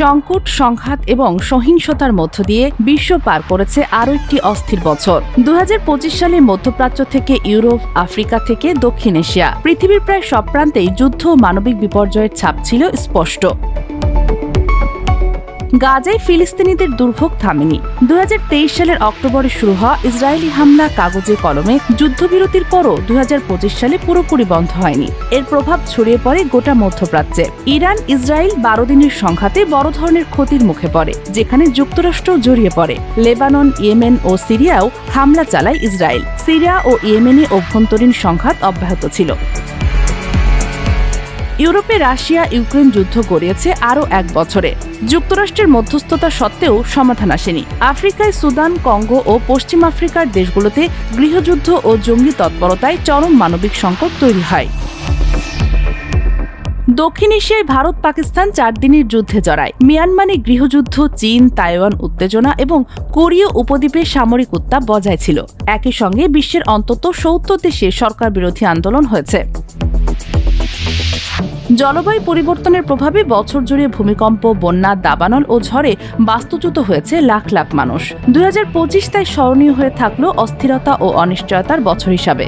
সংকট, সংঘাত এবং সহিংসতার মধ্য দিয়ে বিশ্ব পার করেছে আরও একটি অস্থির বছর। দু হাজার পঁচিশ সালে মধ্যপ্রাচ্য থেকে ইউরোপ, আফ্রিকা থেকে দক্ষিণ এশিয়া। পৃথিবীর প্রায় সব প্রান্তেই যুদ্ধ ও মানবিক বিপর্যয়ের ছাপ ছিল স্পষ্ট। গাজায় ফিলিস্তিনিদের দুর্ভোগ থামেনি। দু হাজার তেইশ সালের অক্টোবরে শুরু হওয়া ইসরায়েলি হামলা কাগজে কলমে যুদ্ধবিরতির পরও দু হাজার পঁচিশ সালে পুরোপুরি বন্ধ হয়নি। এর প্রভাব ছড়িয়ে পড়ে গোটা মধ্যপ্রাচ্যে। ইরান, ইসরায়েল বারো দিনের সংঘাতে বড় ধরনের ক্ষতির মুখে পড়ে, যেখানে যুক্তরাষ্ট্র জড়িয়ে পড়ে। লেবানন, ইয়েমেন ও সিরিয়াও হামলা চালায় ইসরায়েল। সিরিয়া ও ইয়েমেনে অভ্যন্তরীণ সংঘাত অব্যাহত ছিল। ইউরোপে রাশিয়া ইউক্রেন যুদ্ধ গড়িয়েছে আরও এক বছরে। যুক্তরাষ্ট্রের মধ্যস্থতা সত্ত্বেও সমাধান আসেনি। আফ্রিকায় সুদান, কঙ্গো ও পশ্চিম আফ্রিকার দেশগুলোতে গৃহযুদ্ধ ও জঙ্গি তৎপরতায় চরম মানবিক সংকট তৈরি হয়। দক্ষিণ এশিয়ায় ভারত, পাকিস্তান চার দিনের যুদ্ধে জড়ায়। মিয়ানমারে গৃহযুদ্ধ, চীন, তাইওয়ান উত্তেজনা এবং কোরীয় উপদ্বীপে সামরিক উত্তাপ বজায় ছিল। একই সঙ্গে বিশ্বের অন্তত সত্তর দেশে সরকার বিরোধী আন্দোলন হয়েছে। জলবায়ু পরিবর্তনের প্রভাবে বছর জুড়ে ভূমিকম্প, বন্যা, দাবানল ও ঝড়ে বাস্তুচ্যুত হয়েছে লাখ লাখ মানুষ। দু হাজার পঁচিশ তাই স্মরণীয় হয়ে থাকল অস্থিরতা ও অনিশ্চয়তার বছর হিসাবে।